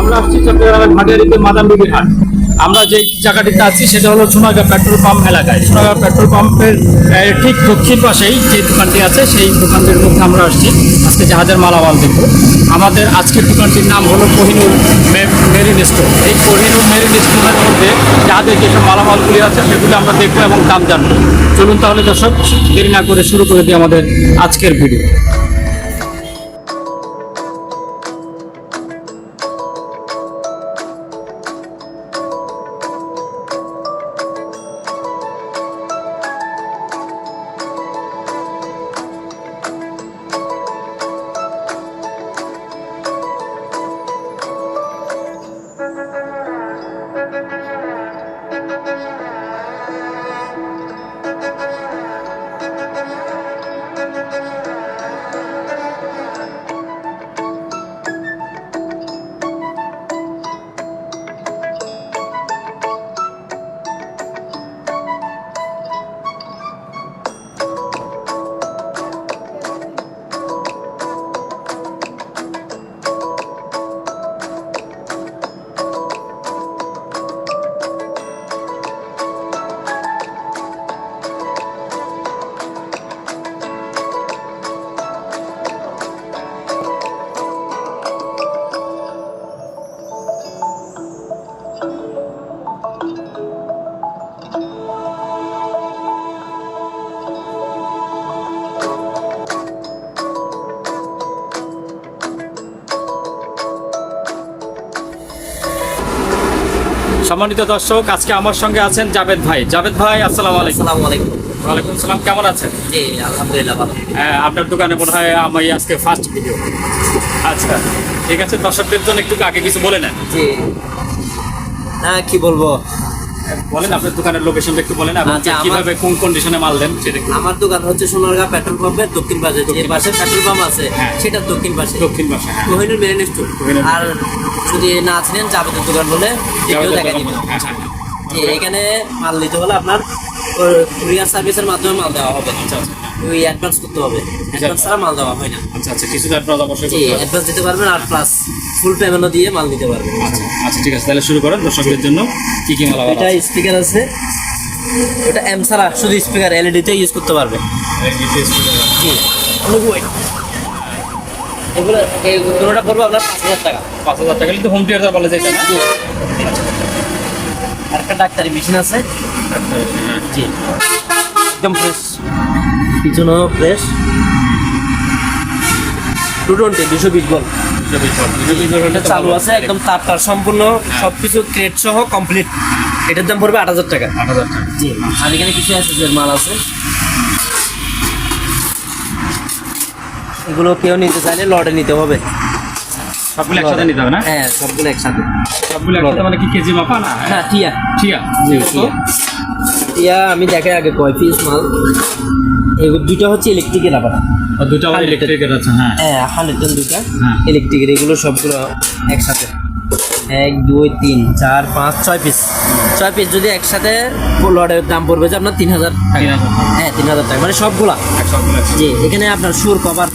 আমরা আসছি চট্টগ্রামের ভাটিয়ারিতে হাট আমরা যে জায়গাটিতে আছি, সেটা হলো সোনাগা পেট্রোল পাম্প এলাকায়। সোনাগা পেট্রোল পাম্পের ঠিক দক্ষিণ পাশেই যে দোকানটি আছে, সেই দোকানটির মধ্যে আমরা আসছি। আজকে জাহাজের মালামাল দেখব। আমাদের আজকের দোকানটির নাম হলো কোহিনুর মেরিন স্টোর। এই কোহিনুর মেরিন স্টোরের মধ্যে যাদের যেসব মালামালগুলি আছে, সেগুলো আমরা দেখব এবং দাম জানব। চলুন তাহলে দর্শক, দেরি না করে শুরু করে দিই আমাদের আজকের ভিডিও। সম্মানিত দর্শক আজকে আমার সঙ্গে আছেন জাবেদ ভাই। জাবেদ ভাই আসসালাম আলাইকুম। আসসালামু আলাইকুম। ওয়ালাইকুম সালাম কেমন আছেন? জি আলহামদুলিল্লাহ ভালো। হ্যাঁ, আপনার দোকানে মনে হয় আমি আজকে ফার্স্ট ভিডিও আচ্ছা ঠিক আছে দর্শকদের জন্য একটু আগে কিছু বলে নেন। জি। না কি বলব? বলেন আপনার দোকানের লোকেশনটা একটু বলেন এবং আচ্ছা, কীভাবে কোন কন্ডিশনে মাল দেন সেটা আমার দোকান হচ্ছে সোনারগাঁ পেট্রোল পাম্পের দক্ষিণ পাশে যে পাশে পেট্রোল পাম্প আছে হ্যাঁ। সেটা দক্ষিণ পাশে। দক্ষিণ পাশে কোহিনুর মেরিন স্টোর আর যদি না চিনেন জাবেদের দোকান বলে এটাও দেখা দিবেন এখানে মাল নিতে হলে আপনার কুরিয়ার সার্ভিসের মাধ্যমে মাল দেওয়া হবে। আচ্ছা আচ্ছা। ওই অ্যাডভান্স করতে হবে। অ্যাডভান্স ছাড়া মাল দেওয়া হয় না। আচ্ছা আচ্ছা কিছুটা আপনার অবশ্যই করতে হবে। অ্যাডভান্স দিতে পারবেন আর প্লাস ফুল পেমেন্টও দিয়ে মাল নিতে পারবেন। আচ্ছা আচ্ছা ঠিক আছে তাহলে শুরু করেন দর্শকদের জন্য। কি কি মাল এটা স্পিকার আছে। ওটা এম ছাড়া শুধু স্পিকার এলইডিতে ইউজ করতে পারবে। জি। এগুলো দুটোটা পড়বে আপনার পাঁচ হাজার টাকা। পাঁচ হাজার টাকা কিন্তু হোম থিয়েটার বলে আর একটা ডাক্তারি মেশিন আছে। জি। একদম ফ্রেশ পিছনেও ফ্রেশ টু টোয়েন্টি দুশো বিশ বল চালু আছে একদম তার তার সম্পূর্ণ সব কিছু ক্রেট সহ কমপ্লিট এটার দাম পড়বে আট হাজার টাকা। আট হাজার টাকা। জি। আর এখানে কিছু অ্যাসেসের মাল আছে। এগুলো কেউ নিতে চাইলে লটে নিতে হবে। সবগুলো একসাথে নিতে হবে না? হ্যাঁ সবগুলো একসাথে। সবগুলো একসাথে মানে কি কেজি মাপা না? হ্যাঁ টিয়া। ঠিক আছে জি টিয়া। টিয়া আমি দেখে আগে কয় পিস মাল। দুটো হচ্ছে ইলেকট্রিকের আবার দুটো আবার ইলেকট্রিকের আছে হ্যাঁ। হ্যাঁ হান্ড্রেড দুইটা দুটা হ্যাঁ। ইলেকট্রিকের এগুলো সবগুলো একসাথে। এক দুই তিন চার পাঁচ ছয় পিস ছয় পিস যদি একসাথে লটের দাম পড়বে যে আপনার তিন হাজার টাকা। হ্যাঁ তিন হাজার টাকা। মানে সবগুলা। একসাথে। জি এখানে আপনার সুর কভার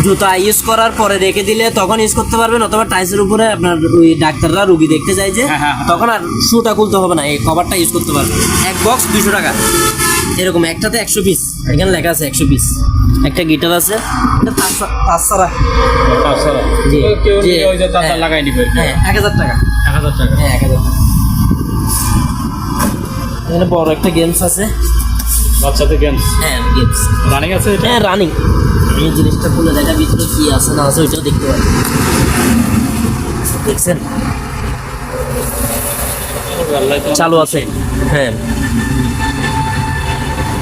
জুতা ইউজ করার পরে রেখে দিলে তখন ইউজ করতে পারবেন অথবা টাইসের উপরে আপনার ওই ডাক্তাররা রুগী দেখতে যায় যে হ্যাঁ, হ্যাঁ, হ্যাঁ। তখন আর শুটা খুলতে হবে না এই কভারটা ইউজ করতে পারবেন। এক বক্স দুশো টাকা। এরকম একটাতে একশো পিস এখানে লেখা আছে একশো পিস একটা গিটার আছে এটা তার- তার ছাড়া জি, জি, নিয়ে ওই যে তারটা হ্যাঁ। লাগাই নিবে। হ্যাঁ এক হাজার টাকা। এক হাজার টাকা। হ্যাঁ এক হাজার টাকা। এখানে বড় একটা গেমস আছে। বাচ্চাদের গেমস হ্যাঁ গেমস রানিং আছে এটা? হ্যাঁ রানিং এই জিনিসটা খুলে দেখা ভিতরে কি আছে না আছে ওইটাও দেখতে পারি। দেখছেন? চালু আছে। হ্যাঁ।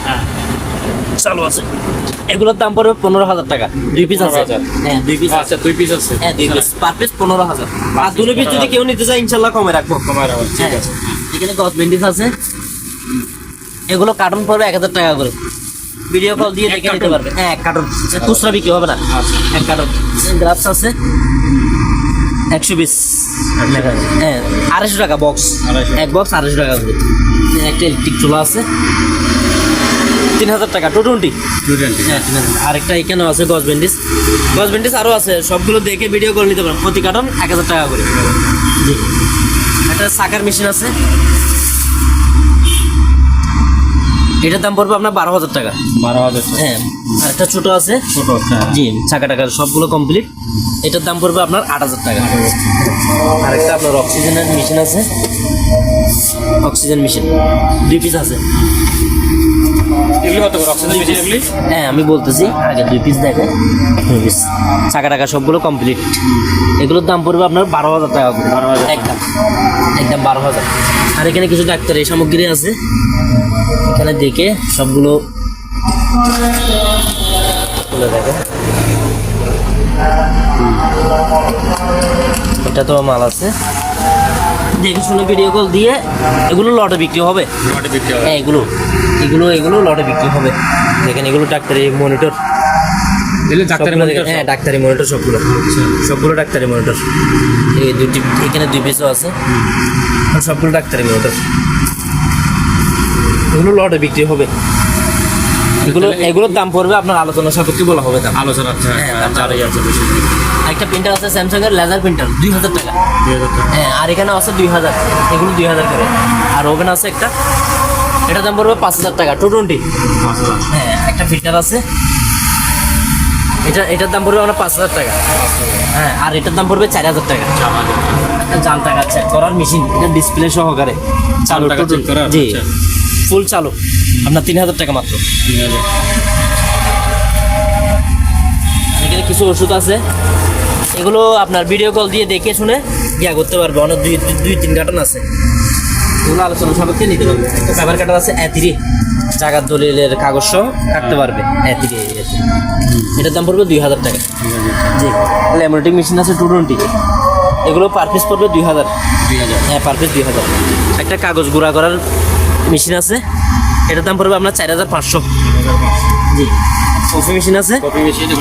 হ্যাঁ। চালু আছে। এগুলোর দাম পড়বে পনেরো হাজার টাকা। দুই পিস আছে। হ্যাঁ দুই পিস আছে। আচ্ছা দুই পিস আছে। হ্যাঁ দুই পিস পার পিস পনেরো হাজার। আর দুটো পিস যদি কেউ নিতে চায় ইনশাল্লাহ কমে রাখব। কমায় রাখো, ঠিক হ্যাঁ। আছে। এখানে কসমেটিক্স আছে। এগুলো কার্টুন পড়বে এক হাজার টাকা করে। ভিডিও কল দিয়ে দেখে নিতে? পারবে। হ্যাঁ এক কার্টুন খুচরা বিক্রি হবে না। আচ্ছা। এক কার্টন গ্লাভস আছে। একশো বিশ। হ্যাঁ আড়াইশো টাকা বক্স এক বক্স আড়াইশো টাকা করে। একটা ইলেকট্রিক চুলা আছে। তিন হাজার টাকা। টু টোয়েন্টি টু টোয়েন্টি হ্যাঁ তিন হাজার। আরেকটা এখানেও আছে গজ ব্যান্ডিস গজ ব্যান্ডিস আরও আছে। সবগুলো দেখে ভিডিও করে নিতে পারেন প্রতি কার্টন এক হাজার টাকা করে। জি। একটা সাকার মেশিন আছে। এটার দাম পড়বে আপনার বারো হাজার টাকা। বারো হাজার হ্যাঁ আর একটা ছোট আছে। ছোট একটা জি চাকা টাকার সবগুলো কমপ্লিট এটার দাম পড়বে আপনার আট হাজার টাকা। আর একটা আপনার অক্সিজেনের মেশিন আছে। অক্সিজেন মেশিন দুই পিস আছে। কত করে অক্সিজেন মেশিন এগুলি হ্যাঁ আমি বলতেছি আগে দুই পিস দেখে পিস চাকা টাকা সবগুলো কমপ্লিট এগুলোর দাম পড়বে আপনার বারো হাজার টাকা করে। বারো হাজার একদম। একদম বারো হাজার। আর এখানে কিছু ডাক্তারি সামগ্রী আছে। এখানে দেখে সবগুলো খুলে দেখো এটা তো মাল আছে। দেখে শুনে ভিডিও কল দিয়ে এগুলো লটে বিক্রি হবে। মাটি বিক্রি হয় হ্যাঁ এগুলো এগুলো এগুলো লটে বিক্রি হবে। দেখেন এগুলো ডাক্তারি মনিটর এগুলি ডাক্তারি মনিটর হ্যাঁ ডাক্তারি মনিটর সবগুলো। সবগুলো ডাক্তারি মনিটর এই দুটি এখানে দুই পিসও আছে। সবগুলো ডাক্তারি মনিটর এগুলো লটে বিক্রি হবে। এগুলো এগুলোর দাম পড়বে আপনার আলোচনা সাপেক্ষে বলা হবে দাম আলোচনা আছে হ্যাঁ, দাম আছে বেশি। একটা প্রিন্টার আছে স্যামসাং এর লেজার প্রিন্টার দুই হাজার টাকা। হ্যাঁ আর এখানে আছে দুই হাজার এগুলো দুই হাজার করে। আর ওভেন আছে একটা এটার দাম পড়বে পাঁচ হাজার টাকা টু টোয়েন্টি। হ্যাঁ একটা ফিল্টার আছে। এটা এটার দাম পড়বে আমরা পাঁচ হাজার টাকা। হ্যাঁ আর এটার দাম পড়বে চার হাজার টাকা। একটা টাকা চেক করার মেশিন এটা ডিসপ্লে সহকারে। চালু টাকা? জি। আচ্ছা। ফুল চালু আপনার তিন হাজার টাকা মাত্র। এখানে কিছু ওষুধ আছে। এগুলো আপনার ভিডিও কল দিয়ে দেখে শুনে ইয়া করতে পারবে। অনেক দুই দুই- তিন কার্টন আছে। এগুলো আলোচনা সাপেক্ষে নিতে পারবে একটা পেপার কাটার আছে এতিরি জাগার দলিলের কাগজ সহ কাটতে পারবে এতিরি এটার দাম পড়বে দুই হাজার টাকা। জি। ল্যামিনেটিং মেশিন আছে টু টোয়েন্টি এগুলো পার পিস পড়বে দুই হাজার। দুই হাজার। হ্যাঁ পার পিস দুই হাজার। একটা কাগজ গুঁড়া করার মেশিন আছে। এটার দাম পড়বে আপনার চার হাজার পাঁচশো। জি। কফি মেশিন আছে?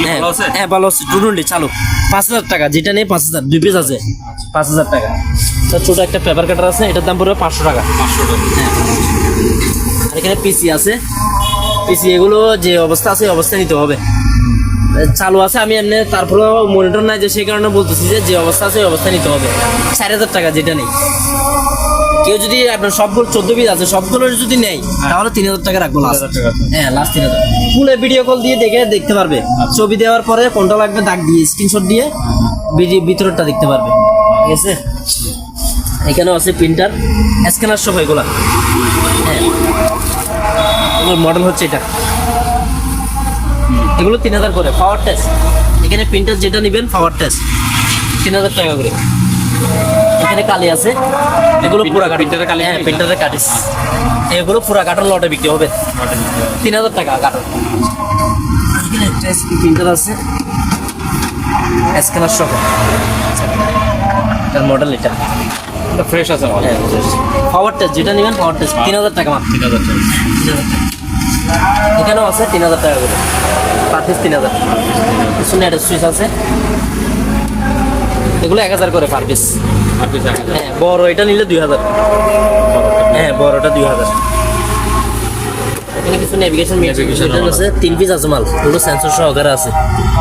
হ্যাঁ ভালো আছে? হ্যাঁ ভালো আছে। টু টোয়েন্টি চালু। পাঁচ হাজার টাকা যেটা নেই পাঁচ হাজার। দুই পিস আছে। পাঁচ হাজার টাকা। তার ছোটো একটা পেপার কাটার আছে এটার দাম পড়বে পাঁচশো টাকা। পাঁচশো টাকা। আর এখানে পিসি আছে। পিসি এগুলো যে অবস্থা আছে অবস্থা নিতে হবে। চালু আছে আমি এমনি তারপরে মনিটর নাই যে সেই কারণে বলতেছি যে যে অবস্থা আছে ওই অবস্থা নিতে হবে। চার হাজার টাকা যেটা নেই। কেউ যদি আপনার সবগুলো চোদ্দ পিস আছে সবগুলো যদি নেয় তাহলে তিন হাজার টাকা রাখব লাস্ট হ্যাঁ লাস্ট তিন হাজার। ফুলে ভিডিও কল দিয়ে দেখে দেখতে পারবে। ছবি দেওয়ার পরে কোনটা লাগবে দাগ দিয়ে স্ক্রিনশট দিয়ে ভিতরটা দেখতে পারবে। ঠিক আছে? এখানেও আছে প্রিন্টার স্ক্যানার সব এগুলা। হ্যাঁ। মডেল হচ্ছে এটা। এগুলো তিন হাজার করে পাওয়ার টেস্ট এখানে প্রিন্টার যেটা নেবেন পাওয়ার টেস্ট তিন হাজার টাকা করে। এখানে কালি আছে। এগুলো পুরা কাঠ প্রিন্টারের কালি হ্যাঁ? প্রিন্টারের কাটিস এগুলো পুরা কাঠন লটে বিক্রি হবে। তিন হাজার টাকা কাঠন এখানে একটা প্রিন্টার আছে। স্ক্যানার সহ এটার মডেল এটা। ফ্রেশ আছে হ্যাঁ পাওয়ার টেস্ট যেটা নেবেন পাওয়ার টেস্ট তিন হাজার টাকা মাত্র। তিন হাজার টাকা। এখানেও আছে তিন হাজার টাকা করে। পার পিস তিন হাজার কিছু নেটের সুইচ আছে। এগুলো এক হাজার করে পার পিস হ্যাঁ বড় এটা নিলে দুই হাজার। হ্যাঁ বড়টা দুই হাজার। এখানে কিছু নেভিগেশন Navigation মিটার আছে তিন পিস আছে মাল। এগুলো সেন্সর সহকারে আছে।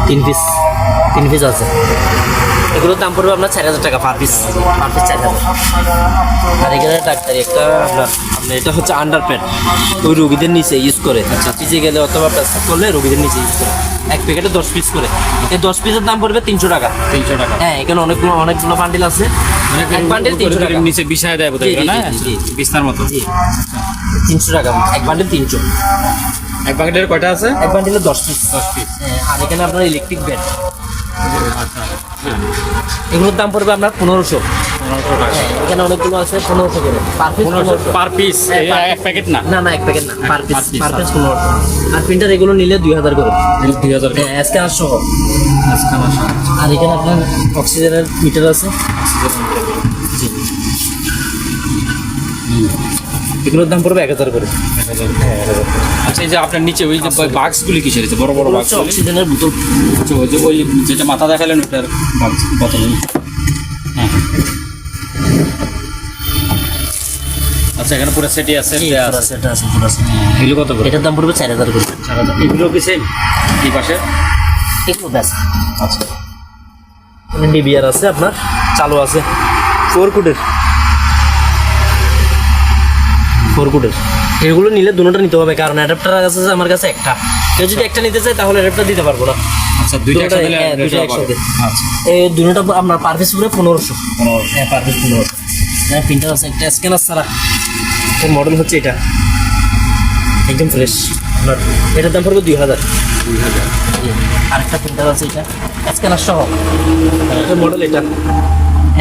তিন পিস তিন পিস আছে। এগুলোর দাম পড়বে আপনার চার হাজার টাকা পার পিস পার পিস চার হাজার। আর এখানে ডাক্তারি একটা আপনার এটা হচ্ছে আন্ডার প্যাড ওই রুগীদের নিচে ইউজ করে। আচ্ছা পিছিয়ে গেলে অথবা পেশাব করলে রুগীদের নিচে ইউজ করে। এক প্যাকেটে দশ পিস করে। এই দশ পিসের দাম পড়বে তিনশো টাকা। তিনশো টাকা। হ্যাঁ এখানে অনেকগুলো অনেকগুলো বান্ডিল আছে। এক বান্ডিল তিনশো টাকা। নিচে বিছায় দেয় জি। বিছনার মতো। তিনশো টাকা। এক বান্ডিল তিনশো। এক প্যাকেটের কয়টা আছে? এক বান্ডিলে দশ পিস দশ পিস আর এখানে আপনার ইলেকট্রিক বেড আচ্ছা হ্যাঁ এগুলোর দাম পড়বে আপনার পনেরোশো। এখানে অনেকগুলো আছে পনেরোশো করে। পার পিস পার হ্যাঁ, এক প্যাকেট না? না না এক প্যাকেট না per piece per per piece পনেরোশো। আর প্রিন্টার এগুলো নিলে দুই হাজার করে। দুই হাজার হ্যাঁ স্ক্যানার সহ আর এখানে আপনার অক্সিজেনের মিটার আছে। জি। এগুলোর দাম পড়বে এক হাজার করে। আচ্ছা এই যে আপনার নিচে ওই যে বাক্সগুলি কিসের আছে? বড় বড় বাক্স অক্সিজেনের বোতল। যে ওই যেটা মাথা দেখালেন ওটার বাক্স বোতল। আচ্ছা এখানে পুরো সেটি আছে পুরো সেট আছে পুরো set। এগুলো কত করে? এটার দাম পড়বে চার হাজার করে। এগুলো কি সেম এই পাশে? এগুলো ব্যাস। আচ্ছা। ডিবিআর আছে আপনার চালু আছে। ফোর কুডের। ফোর কুডের। এগুলো নিলে দুটোটা নিতে হবে কারণ অ্যাডাপ্টার আছে আমার কাছে একটা। কেউ যদি একটা নিতে চায় তাহলে অ্যাডাপ্টার দিতে পারব না। আচ্ছা দুইটা একসাথে হ্যাঁ। আচ্ছা। এই দুটোটা আপনার পার পিস পুরো পনেরোশো। হ্যাঁ পার পিস পনেরোশো। হ্যাঁ প্রিন্টার আছে একটা স্ক্যানার ছাড়া। এর মডেল হচ্ছে এটা। একদম ফ্রেশ আপনার এটার দাম পড়বে দুই হাজার। দুই হাজার। আরেকটা প্রিন্টার আছে এটা। স্ক্যানার সহ। মডেল এটা।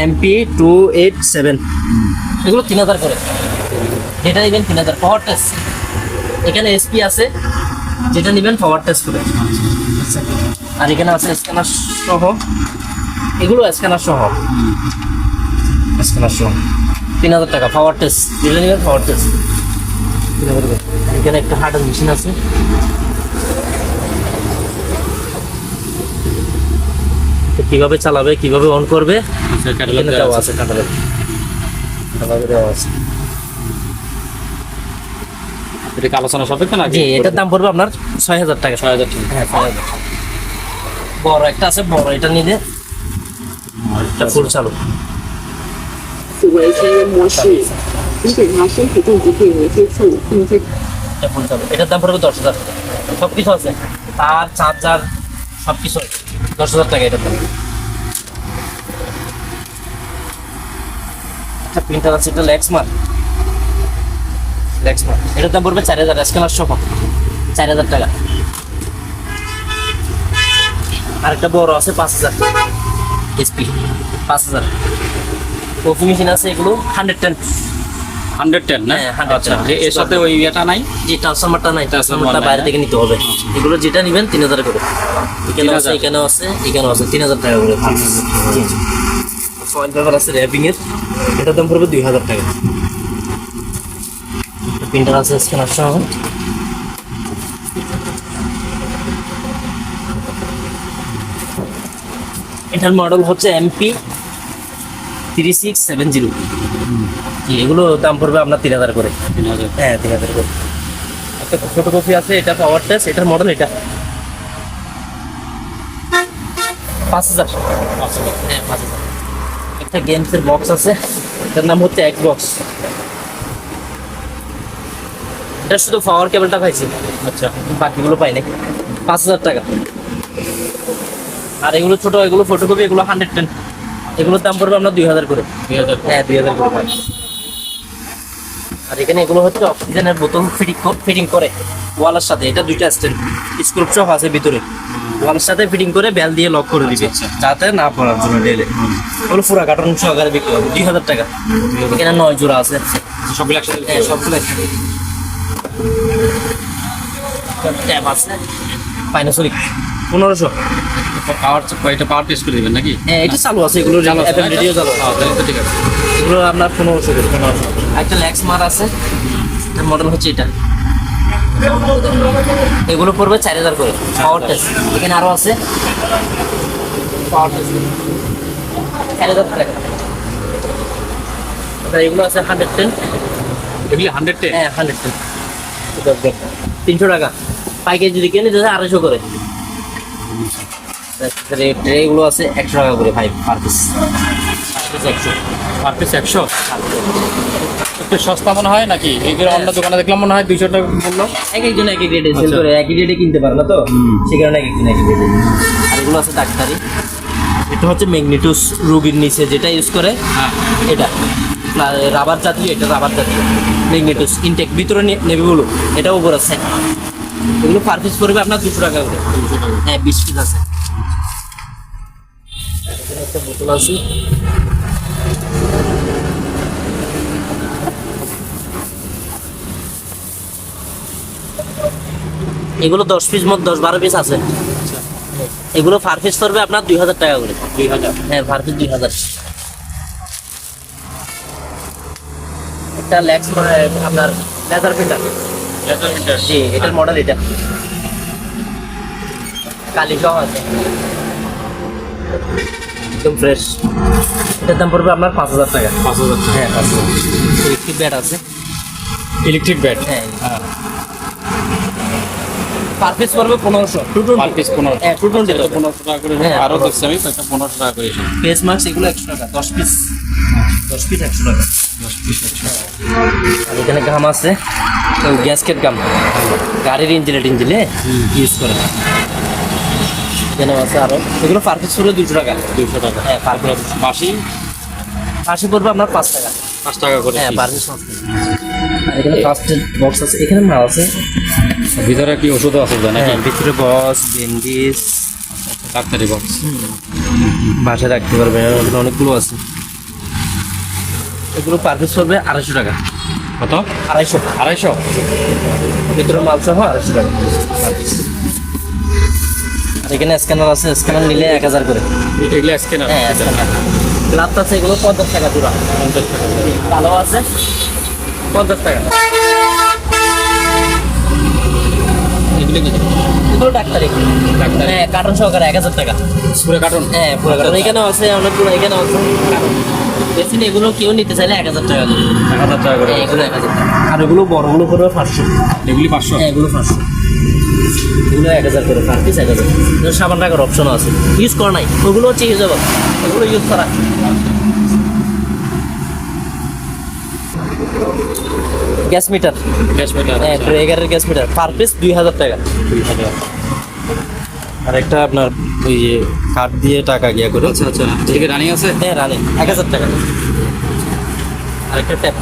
এমপি টু এইট সেভেন এগুলো তিন হাজার করে। যেটা নেবেন তিন হাজার। পাওয়ার টেস্ট এখানে এসপি আছে। যেটা নেবেন পাওয়ার টেস্ট করে। আর এখানে আছে স্ক্যানার সহ। এগুলো স্ক্যানার সহ। স্ক্যানার সহ। তিন হাজার টাকা পাওয়ার টেস্ট নেবেন পাওয়ার টেস্ট এখানে একটা হার্টের মেশিন আছে। কীভাবে চালাবে কীভাবে অন করবে আচ্ছা দেওয়া আছে। দেওয়া আছে। এটা আলোচনা সাপেক্ষে নাকি? জি এটার দাম পড়বে আপনার ছয় হাজার টাকা। ছয় হাজার টাকা। হ্যাঁ ছয় হাজার বড় একটা আছে বড় এটা নিলে। ফুল চালু। 此为成人模式，请检查身体电极电源接触，并在 এটা ফুল চালু এটার দাম পড়বে দশ হাজার সব কিছু আছে তার চার্জার সব কিছু দশ হাজার টাকা এটার দাম একটা প্রিন্টার আছে এটা লেক্সমার্ক লেক্সমার্ক এটার দাম পড়বে চার হাজার স্ক্যানার সহ চার হাজার টাকা আরেকটা বড় আছে পাঁচ হাজার এসপি পাঁচ হাজার কফি মেশিন আছে এগুলো হান্ড্রেড টেন হান্ড্রেড টেন না? হ্যাঁ, 110 আচ্ছা এর সাথে ওই ইয়েটা নাই? যে ট্রান্সফরমারটা নাই ট্রান্সফরমারটা বাইরে হ্যাঁ। থেকে নিতে হবে। এগুলো যেটা নেবেন তিন হাজার করে। এখানেও আছে এখানেও আছে এখানেও আছে তিন হাজার টাকা করে। ফয়েল পেপার আছে র্যাপিং এর এটার দাম পড়বে দুই হাজার টাকা। প্রিন্টার আছে স্ক্যানার সহ এটার মডেল হচ্ছে M P three six seven zero এগুলো দাম পড়বে আপনার তিন হাজার করে। হ্যাঁ তিন হাজার করে। একটা ফটোকপি আছে এটা পাওয়ার টেস্ট এটার মডেল এটা। পাঁচ হাজার। হ্যাঁ পাঁচ হাজার। একটা গেমসের বক্স আছে এটার নাম হচ্ছে এক্স বক্স এটা শুধু পাওয়ার কেবলটা পাইছি। আচ্ছা। বাকিগুলো পাই নাই। পাঁচ হাজার টাকা। আর এগুলো ছোট এগুলো ফটোকপি এগুলো হান্ড্রেড টেন এগুলোর দাম পড়বে আপনার দুই হাজার করে। হ্যাঁ দুই হাজার করে। আর এখানে এগুলো হচ্ছে অক্সিজেনের বোতল ফিটিং ফিটিং করে ওয়ালের সাথে। এটা দুইটা স্ট্যান্ড স্ক্রুপ সহ আছে ভিতরে। ওয়ালের সাথে ফিটিং করে বেল দিয়ে লক করে দিবে। আচ্ছা, যাতে না পড়ার জন্য ডেলে ওগুলো পুরো কার্টন সহকারে বিক্রি হবে। দুই হাজার টাকা। এখানে নয় জোড়া আছে। সবগুলো একসাথে হ্যাঁ সবগুলো একসাথে। ট্যাপ আছে। পাইনাসোনিক পনেরোশো। পাওয়ার এটা পাওয়ার টেস্ট করে দিবেন নাকি? হ্যাঁ এটা চালু আছে এগুলো FM রেডিও চালু আছে। তাহলে তো ঠিক আছে। এগুলো আপনার পনেরোশো করে পনেরোশো একটা ল্যাক্স মার আছে মডেল হচ্ছে এটা। এগুলো পড়বে চার হাজার করে পাওয়ার টেস্ট এখানে আরও আছে। পাওয়ার টেস্ট চার হাজার টাকা আচ্ছা, এগুলো আছে হান্ড্রেড টেন এগুলি হান্ড্রেড টেন হ্যাঁ হান্ড্রেড টেন তিনশো টাকা। পাইকারি যদি কিনে দিতে আড়াইশো করে। ট্রেগুলো আছে একশো টাকা করে ভাই পার পিস পার পিস একশো। একটু সস্তা মনে হয় নাকি? এগুলো অন্য দোকানে দেখলাম মনে হয় দুইশো টাকা বলল এক একজন এক এক রেটে সেল আচ্ছা। করে একই রেটে কিনতে তো? সে কারণে এক একজন এক এক রেটে আর এগুলো আছে ডাক্তারি। এটা হচ্ছে ম্যাগনেটুস রোগীর নিচে যেটা ইউজ করে। হ্যাঁ। এটা। রাবার জাতীয় এটা রাবার জাতীয়। ম্যাগনেটুস ইনটেক ভিতরে এটা উপর আছে। এগুলো পার পিস পড়বে আপনার দুশো টাকা করে। হ্যাঁ বিশ পিস আছে। একটা বোতল আছে। এগুলো দশ পিস মত দশ বারো পিস আছে। এগুলো পার পিস পড়বে আপনার দুই হাজার টাকা করে। দুই হাজার। হ্যাঁ পার পিস দুই হাজার। একটা ল্যাক্স আপনার লেজার মিটার জি এটার মডেল এটা। কালি সহ আছে। একদম ফ্রেশ এটার দাম পড়বে আপনার পাঁচ হাজার টাকা। পাঁচ হাজার টাকা। হ্যাঁ পাঁচ হাজার ইলেকট্রিক ব্যাট আছে। ইলেকট্রিক ব্যাট হ্যাঁ। হ্যাঁ। পার পিস পড়বে পনেরোশো। পার পিস হ্যাঁ পনেরোশো টাকা করে হ্যাঁ, আরও দেখছি আমি কয়েকটা পনেরোশো টাকা করে। ফেস মাস্ক এগুলো একশো টাকা দশ পিস দশ পিস একশো টাকা। দশ পিস একশো আর এখানে গাম আছে। গ্যাসকেট গাম গাড়ির ইঞ্জিনে টিঞ্জিনে ইউজ করে। এখানে আছে আরও? এগুলো পার পিস পড়বে দুশো টাকা। দুশো টাকা। হ্যাঁ পার পিস বাসি পাশে পড়বে আপনার পাঁচ টাকা। পাঁচ টাকা করে হ্যাঁ। পার পিস এখানে বক্স আছে। এখানে মাল আছে। ভিতরে কি ওষুধও আছে হ্যাঁ ভিতরে বক্স বেন্ডিস ডাক্তারি বক্স বাসায় রাখতে পারবেন এখানে অনেকগুলো আছে। এগুলো পার পিস পড়বে আড়াইশো টাকা। কত? আড়াইশো। আড়াইশো? ভিতরে মাল সহ আড়াইশো টাকা। এখানে স্ক্যানার আছে স্ক্যানার নিলে এক হাজার করে। এগুলো স্ক্যানার হ্যাঁ স্ক্যানার গ্লাভ আছে এগুলো পঞ্চাশ টাকা জোড়া। পঞ্চাশ টাকা। ভালো আছে? পঞ্চাশ টাকা। এগুলো ডাক্তারি। ডাক্তারি। হ্যাঁ কার্টন সহকারে এক হাজার টাকা। পুরো কার্টন হ্যাঁ পুরো কার্টন এখানেও আছে অনেকগুলো এখানেও আছে। বেশি এগুলো কেউ নিতে চাইলে এক হাজার টাকা করে। এক হাজার টাকা করে। হ্যাঁ, এগুলো এক হাজার টাকা। আর এগুলো বড়গুলো করবে পাঁচশো এগুলি পাঁচশো। হ্যাঁ এগুলো পাঁচশো। এগুলো এক হাজার করে পার পিস এক হাজার। সাবান টাকার অপশনও আছে। ইউজ করা নাই ওগুলো হচ্ছে ইউজ হবে। ওগুলো ইউজ করা। গ্যাস মিটার গ্যাস মিটার হ্যাঁ ট্রেগারের গ্যাস মিটার পার পিস দুই হাজার টাকা। আর একটা আপনার ওই যে কার্ড দিয়ে টাকা গিয়া করে। আচ্ছা আচ্ছা। ঠিক রানিং আছে? হ্যাঁ রানি এক হাজার টাকা। আর একটা ট্যাপ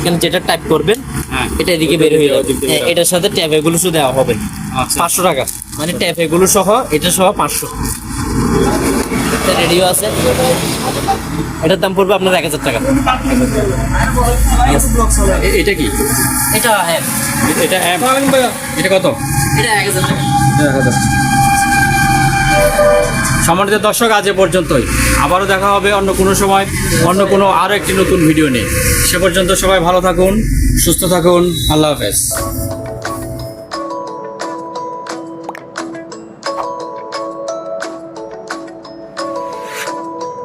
এখানে যেটা টাইপ করবেন হ্যাঁ। এটা এদিকে বের হয়ে যাবে। এটার সাথে ট্যাব এগুলো শুধু দেওয়া হবে। আচ্ছা। পাঁচশো টাকা। মানে ট্যাপ এগুলো সহ এটা সহ পাঁচশো। একটা রেডিও আছে। এটার দাম পড়বে আপনার এক হাজার টাকা। এটা কি? এটা হ্যাঁ এটা অ্যাপ এটা কত? এটা এক হাজার টাকা। সম্মানিত দর্শক আজ এ পর্যন্তই। আবারও দেখা হবে অন্য কোনো সময়, অন্য কোনো আরও একটি নতুন ভিডিও নিয়ে। সে পর্যন্ত সবাই ভালো থাকুন, সুস্থ থাকুন, আল্লাহ হাফেজ।